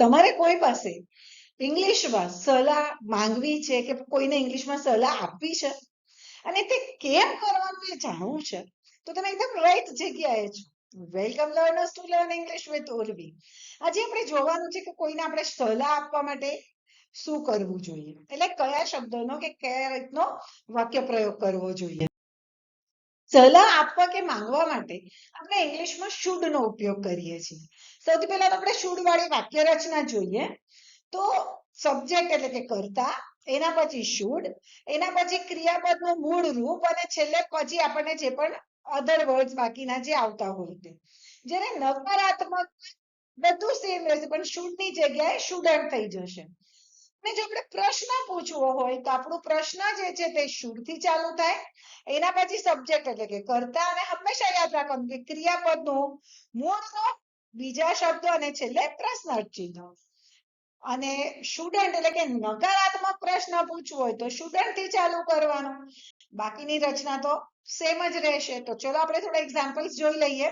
તમારે કોઈ પાસે ઇંગ્લિશમાં સલાહ માંગવી છે કે કોઈને ઇંગ્લિશમાં સલાહ આપવી છે? અને તે કેમ કરવાનું એ જાણવું છે? તો તમે એકદમ રાઈટ જગ્યાએ છો. Welcome learners to learn English with Oravi આજે આપણે જોવાનું છે કે કોઈને આપણે સલાહ આપવા માટે શું કરવું જોઈએ? એટલે કયા શબ્દોનો કે કયા રીતનો વાક્ય પ્રયોગ કરવો જોઈએ? સલાહ આપવા કે માંગવા માટે આપણે ઇંગ્લિશમાં શુડ નો ઉપયોગ કરીએ છીએ. સૌથી પહેલા આપણે શુડ વાળી વાક્ય રચના જોઈએ. તો સબ્જેક્ટ એટલે કે કરતા, એના પછી શુડ એના પછી ક્રિયાપદનું મૂળ રૂપ અને છેલ્લે પછી આપણને જે પણ અધર વર્ડ્સ બાકીના જે આવતા હોય તે. જેને નકારાત્મક બધું સેમ રહેશે, પણ શુડની જગ્યાએ શુડન્ટ થઈ જશે. અને જો આપણે પ્રશ્ન પૂછવો હોય, તો આપણો પ્રશ્ન જે છે તે શુડથી ચાલુ થાય. એના પછી સબ્જેક્ટ એટલે કે કરતા, અને હંમેશા યાદ રાખવાનું કે મૂળ રૂપ બીજા શબ્દો અને છેલ્લે પ્રશ્નાર્થ ચિહ્નો. અને સ્ટુડન્ટ એટલે કે નકારાત્મક પ્રશ્ન પૂછવો હોય તો સ્ટુડન્ટથી ચાલુ કરવાનો. બાકીની રચના તો સેમ જ રહેશે. તો ચલો આપણે થોડા એક્ઝામ્પલ્સ જોઈ લઈએ.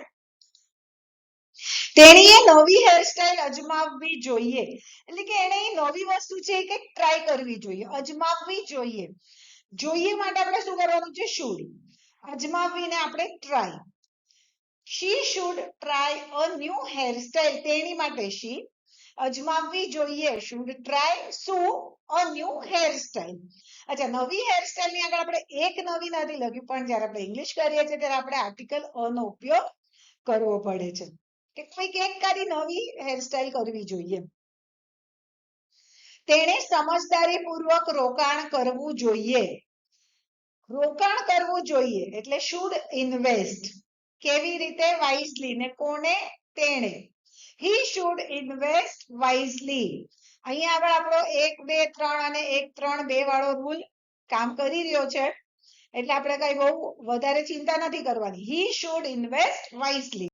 તેણીએ નવી હેરસ્ટાઇલ અજમાવવી જોઈએ. એટલે કે એને એ નવી વસ્તુ છે એ કંઈક ટ્રાય કરવી જોઈએ. અજમાવવી જોઈએ. જોઈએ માટે આપણે શું કરવાનું છે? શુડ અજમાવીને આપણે try she should try a new hairstyle તેણી માટે શી? અજમાવવી જોઈએ. શુડ ટ્રાય શું અ ન્યુ હેરસ્ટાઇલ અચ્છા, નવી હેરસ્ટાઇલની આગળ આપણે એક નવી નથી લખ્યું, પણ જ્યારે આપણે ઇંગ્લિશ કરીએ છીએ, ત્યારે આપણે આર્ટિકલ અ નો ઉપયોગ કરવો પડે છે. કે કોઈક એક કરી નવી હેરસ્ટાઇલ કરવી જોઈએ. તેણે સમજદારીપૂર્વક રોકાણ કરવું જોઈએ. રોકાણ કરવું જોઈએ. એટલે શુડ ઇન્વેસ્ટ કેવી રીતે વાઇઝલી ને કોને તેણે? હી શુડ ઇન્વેસ્ટ વાઇઝલી અહીંયા આગળ આપણો એક, બે, ત્રણ અને એક, ત્રણ, બે વાળો રૂલ કામ કરી રહ્યો છે. એટલે આપણે કઈ બહુ વધારે ચિંતા નથી કરવાની. હી શુડ ઇન્વેસ્ટ વાઇઝલી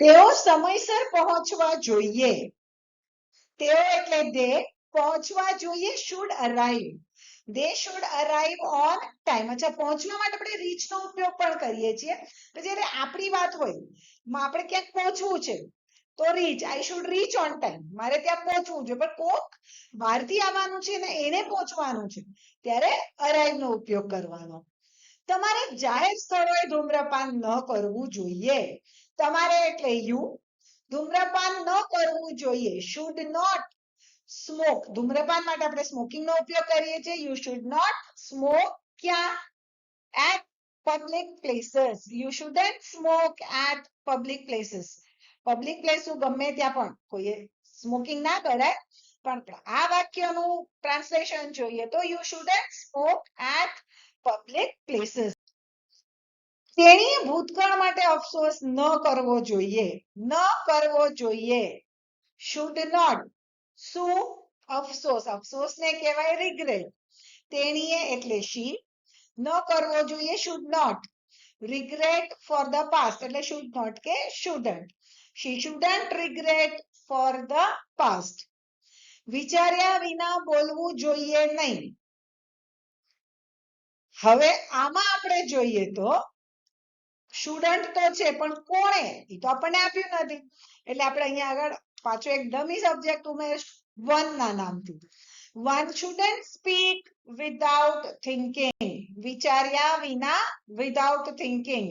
તેઓ સમયસર પહોંચવા જોઈએ. તેઓ એટલે દે પહોંચવા જોઈએ should arrive they should arrive on time અચ્છા, પહોંચવા માટે આપણે રીચ નો ઉપયોગ પણ કરીએ છીએ. જ્યારે આપણી વાત હોય આપણે ક્યાંક પહોંચવું છે, તો reach I should reach on time મારે ત્યાં પહોંચવું છે. પણ કોક બહારથી આવવાનું છે ને એને પહોંચવાનું છે, ત્યારે અરાઈવ નો ઉપયોગ કરવાનો. તમારે જાહેર સ્થળોએ ધૂમ્રપાન ન કરવું જોઈએ. તમારે એટલે યુ ધૂમ્રપાન ન કરવું જોઈએ. શુડ નોટ સ્મોક ધૂમ્રપાન માટે આપણે સ્મોકિંગ નો ઉપયોગ કરીએ છીએ. યુ શુડ નોટ સ્મોક ક્યાં? At public places you shouldn't smoke at public places public place ગમે ત્યાં પણ. કોઈએ સ્મોકિંગ ના કરાય પણ આ વાક્યનું ટ્રાન્સલેશન જોઈએ તો you shouldn't smoke at public places તેણીએ ભૂતકાળ માટે અફસોસ ન કરવો જોઈએ. ન કરવો જોઈએ. શુડ નોટ શું? અફસોસ. અફસોસને કહેવાય રિગ્રેટ તેણીએ એટલે શી ન કરવો જોઈએ should not regret for the past એટલે શુડ નોટ કે shouldn't she shouldn't regret for the past વિચાર્યા વિના બોલવું જોઈએ નહીં. હવે આમાં આપણે જોઈએ તો સ્ટુડન્ટ તો છે, પણ કોણે? એ તો આપણને આપ્યું નથી. એટલે આપણે અહીંયા આગળ પાછો એક ડમી સબ્જેક્ટ ઉમેર વન ના નામથી. One shouldn't speak without thinking વિચાર્યા વિના વિધાઉટ થિંકિંગ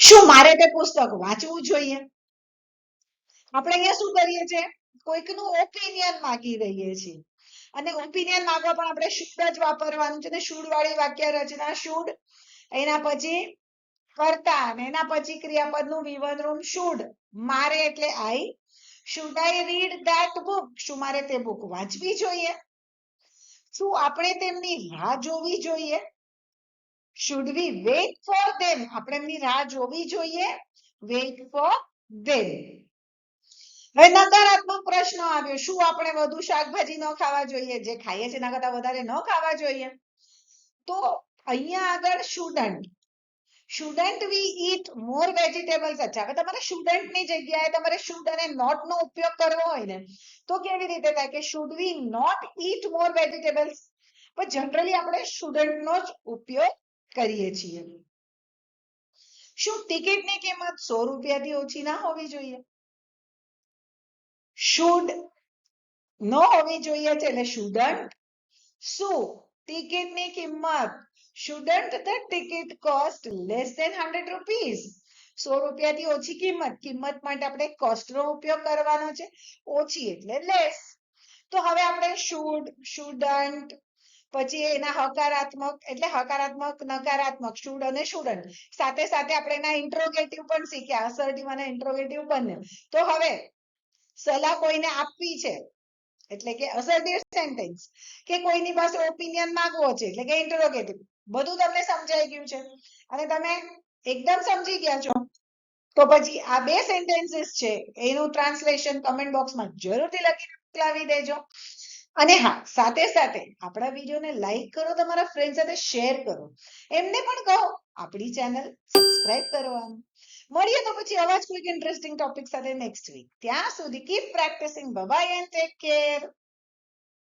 શું મારે તે પુસ્તક વાંચવું જોઈએ? આપણે અહીંયા શું કરીએ છીએ? કોઈકનું ઓપિનિયન માંગી રહીએ છીએ. અને ઓપિનિયન માંગવા પણ આપણે શુડ જ વાપરવાનું છે ને? શુડ વાળી વાક્ય રચના શુડ એના પછી કરતા અને એના પછી ક્રિયાપદનું વિવન રૂમ શુડ મારે એટલે I should I read that book શું મારે તે બુક વાંચવી જોઈએ? શું આપણે તેમની રાહ જોવી જોઈએ? Should we wait for them આપણે એમની રાહ જોવી જોઈએ? વેઇટ ફોર ધેમ હવે નકારાત્મક પ્રશ્ન આવ્યો. શું આપણે વધુ શાકભાજી ન ખાવા જોઈએ? જે ખાઈએ છીએ એના કરતા વધારે ન ખાવા જોઈએ? તો અહીંયા આગળ student shouldn't we eat more vegetables અચ્છા હવે તમારે સ્ટુડન્ટની જગ્યાએ તમારે શુડ અને નોટ નો ઉપયોગ કરવો હોય ને તો કેવી રીતે થાય કે should we not eat more vegetables પણ જનરલી આપણે સ્ટુડન્ટ નો જ ઉપયોગ કરીએ છીએ શું ટિકિટની કિંમત સો રૂપિયાથી ઓછી ના હોવી જોઈએ શુડ ન હોવી જોઈએ છે એટલે શુડન્ટ શું ટિકિટની કિંમત shouldn't the ticket cost less than hundred rupees સો રૂપિયાથી ઓછી કિંમત. કિંમત માટે આપણે કોસ્ટનો ઉપયોગ કરવાનો છે. ઓછી એટલે લેસ તો હવે આપણે શુડ શુડન્ટ પછી એના હકારાત્મક એટલે હકારાત્મક, નકારાત્મક શુડ અને શુડન્ટ સાથે સાથે આપણે એના ઇન્ટ્રોગેટિવ પણ શીખ્યા. અસર્ટિવ અને ઇન્ટ્રોગેટિવ બંને. તો હવે સલાહ કોઈને આપવી છે? એટલે કે અસર્ટિવ સેન્ટેન્સ કે કોઈની પાસે ઓપિનિયન માંગવો છે, એટલે કે ઇન્ટરોગેટિવ બધું તમને સમજાઈ ગયું છે. અને તમે એકદમ સમજી ગયા છો. તો પછી આ બે સેન્ટેન્સીસ છે, એનું ટ્રાન્સલેશન કમેન્ટ બોક્સમાં જરૂરથી લખી મોકલાવી દેજો. અને હા, સાથે સાથે આપણા વિડીયોને લાઈક કરો, તમારા ફ્રેન્ડ સાથે શેર કરો. એમને પણ કહો, આપણી ચેનલ સબસ્ક્રાઇબ કરવાનું. મળીએ તો પછી આવા જ કોઈક ઇન્ટરેસ્ટિંગ ટોપિક સાથે નેક્સ્ટ વીક ત્યાં સુધી keep practicing bye and take care